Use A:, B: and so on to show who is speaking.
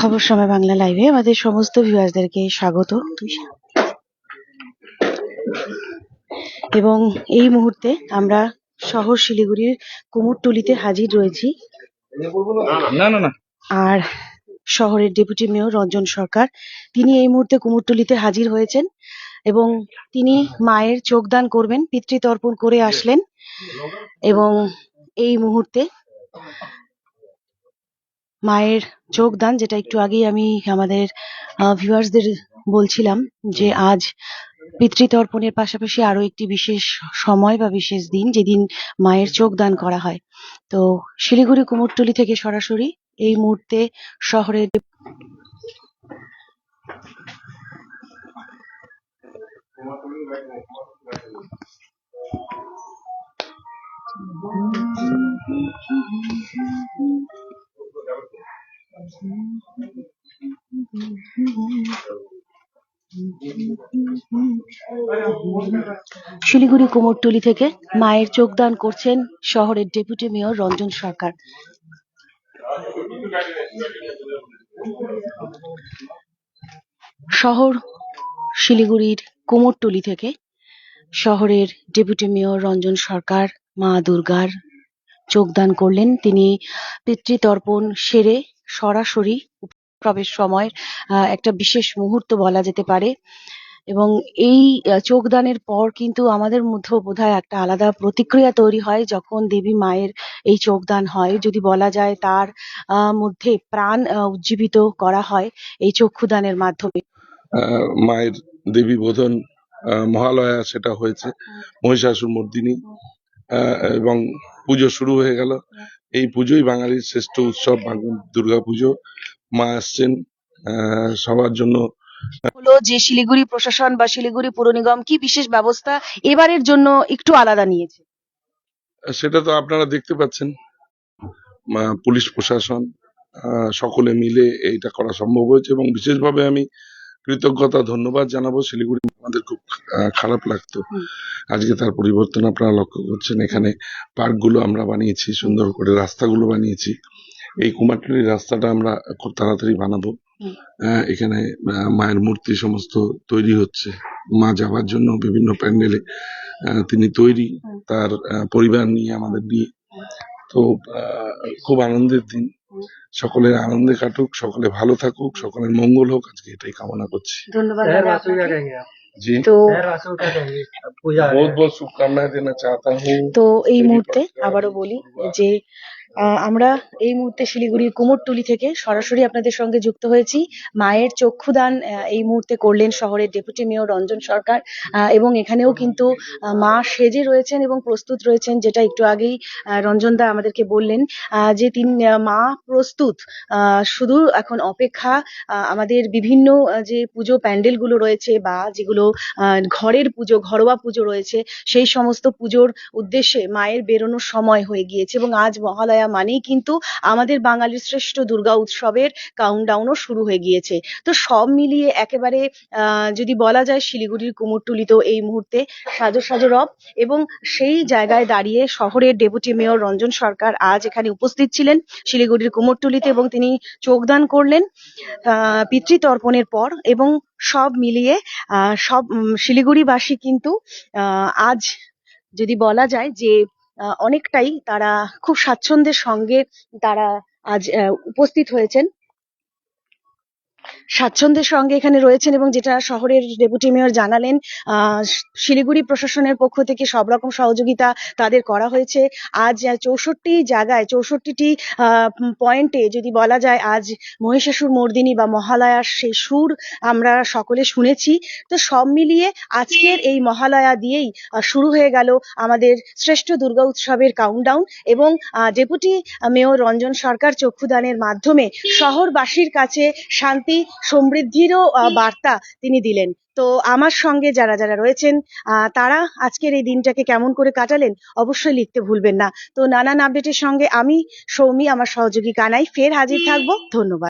A: খবর সময় বাংলা লাইভে আমাদের সমস্ত ভিউয়ার্সদেরকে স্বাগত। এবং এই মুহূর্তে আমরা শহর শিলিগুড়ির কুমোরটুলিতে হাজির রয়েছি।
B: না না না।
A: আর শহরের ডেপুটি মেয়র রঞ্জন সরকার তিনি এই মুহূর্তে কুমোরটুলিতে হাজির হয়েছেন এবং তিনি মায়ের চোখদান করবেন পিতৃতর্পণ করে আসলেন এবং এই মুহূর্তে মায়ের যোগদান, যেটা একটু আগেই আমি আমাদের ভিউয়ার্সদের বলছিলাম যে আজ পিতৃতর্পণের পাশাপাশি আরও একটি বিশেষ সময় বা বিশেষ দিন যেদিন মায়ের চোখ দান করা হয়। তো শিলিগুড়ি কুমোরটুলি থেকে সরাসরি এই মুহূর্তে শহরের শিলিগুড়ি কুমোরটুলি থেকে মায়ের চোখদান করছেন শহরের ডেপুটি মেয়র রঞ্জন সরকার। শহর শিলিগুড়ির কুমোরটুলি থেকে শহরের ডেপুটি মেয়র রঞ্জন সরকার, মা দুর্গার যোগদান করলেন। তিনি পিতৃতর্পণ সেরে সরাসরি প্রবেশ সময় আহ, একটা বিশেষ মুহূর্ত বলা যেতে পারে। এবং এই চোখদানের পর কিন্তু আমাদের মধ্যেও বোধহয় একটা আলাদা প্রতিক্রিয়া তৈরি হয় যখন দেবী মায়ের এই চোখদান হয়। যদি বলা যায় তার মধ্যে প্রাণ উজ্জীবিত করা হয় এই চক্ষুদানের মাধ্যমে।
B: মায়ের দেবী বোধন মহালয়া সেটা হয়েছে মহিষাসুর মর্দিনী। এবং পুজো শুরু হয়ে গেল। এই পুজোই বাঙালির শ্রেষ্ঠ উৎসব দুর্গা পুজো মা আসছেন সবার জন্য।
A: হলো যে শিলিগুড়ি প্রশাসন বা শিলিগুড়ি পুর নিগম কি বিশেষ ব্যবস্থা এবারের জন্য একটু আলাদা নিয়েছে?
B: সেটা তো আপনারা দেখতে পাচ্ছেন। পুলিশ প্রশাসন সকলে মিলে এইটা করা সম্ভব হয়েছে এবং বিশেষভাবে আমি কৃতজ্ঞতা ধন্যবাদ জানাব শিলিগুড়ি আমাদের খুব খারাপ লাগতো। আজকে তার পরিবর্তন আপনারা লক্ষ্য করছেন। এখানে পার্কগুলো আমরা বানিয়েছি সুন্দর করে রাস্তাগুলো বানিয়েছি। এই কুমারটুলির রাস্তাটা আমরা খুব তাড়াতাড়ি বানাবো। হ্যাঁ, এখানে মায়ের মূর্তি সমস্ত তৈরি হচ্ছে। মা যাবার জন্য বিভিন্ন প্যান্ডেলে তিনি তৈরি তার পরিবার নিয়ে আমাদের বিয়ে তো খুব আনন্দের দিন। সকলের আনন্দে কাটুক সকলে ভালো থাকুক সকলের মঙ্গল হোক। আজকে এটাই কামনা করছি।
A: ধন্যবাদ তো এই মুহূর্তে আবারও বলি যে আমরা এই মুহূর্তে শিলিগুড়ির কুমোরটুলি থেকে সরাসরি আপনাদের সঙ্গে যুক্ত হয়েছি। মায়ের চক্ষুদান এই মুহূর্তে করলেন শহরের ডেপুটি মেয়র রঞ্জন সরকার এবং এখানেও কিন্তু মা সেজে রয়েছেন এবং প্রস্তুত রয়েছেন যেটা একটু আগেই আহ, রঞ্জন দা আমাদেরকে বললেন যে তিনি মা প্রস্তুত শুধু এখন অপেক্ষা আমাদের বিভিন্ন যে পুজো প্যান্ডেলগুলো রয়েছে বা যেগুলো ঘরের পুজো ঘরোয়া পুজো রয়েছে সেই সমস্ত পুজোর উদ্দেশ্যে মায়ের বেরোনোর সময় হয়ে গিয়েছে এবং আজ মহালয়া মানেই কিন্তু আমাদের বাঙালির শ্রেষ্ঠ দুর্গা উৎসবের কাউন্টডাউনও শুরু হয়ে গিয়েছে। তো সব মিলিয়ে একেবারে যদি বলা যায় শিলিগুড়ির কুমোরটুলিতেও এই মুহূর্তে সাজো সাজো রব এবং সেই জায়গায় দাঁড়িয়ে শহরের ডেপুটি মেয়র রঞ্জন সরকার আজ এখানে উপস্থিত ছিলেন শিলিগুড়ির কুমোরটুলিতে এবং তিনি যোগদান করলেন পিতৃতর্পণের পর এবং সব মিলিয়ে সব শিলিগুড়িবাসী কিন্তু আজ যদি বলা যায় যে আহ, অনেকটাই তারা খুব স্বাচ্ছন্দ্যের সঙ্গে তারা আজ আহ, উপস্থিত হয়েছেন। স্বাচ্ছন্দ্যের সঙ্গে এখানে রয়েছেন এবং যেটা শহরের ডেপুটি মেয়র জানালেন শিলিগুড়ি প্রশাসনের পক্ষ থেকে সব রকম সহযোগিতা তাদের করা হয়েছে। আজ চৌষট্টি জায়গায়, চৌষট্টিটি পয়েন্টে যদি বলা যায় আজ মহিষাসুর মর্দিনী বা মহালয়ার সেই সুর আমরা সকলে শুনেছি। তো সব মিলিয়ে আজকের এই মহালয়া দিয়েই শুরু হয়ে গেল আমাদের শ্রেষ্ঠ দুর্গা উৎসবের কাউন্টডাউন এবং ডেপুটি মেয়র রঞ্জন সরকার চক্ষুদানের মাধ্যমে শহরবাসীর কাছে শান্তি সমৃদ্ধিরও বার্তা তিনি দিলেন। তো আমার সঙ্গে যারা যারা রয়েছেন আহ, তারা আজকের এই দিনটাকে কেমন করে কাটালেন অবশ্যই লিখতে ভুলবেন না। তো নানান আপডেটের সঙ্গে আমি সৌমি আমার সহযোগী কানাই ফের হাজির থাকব। ধন্যবাদ।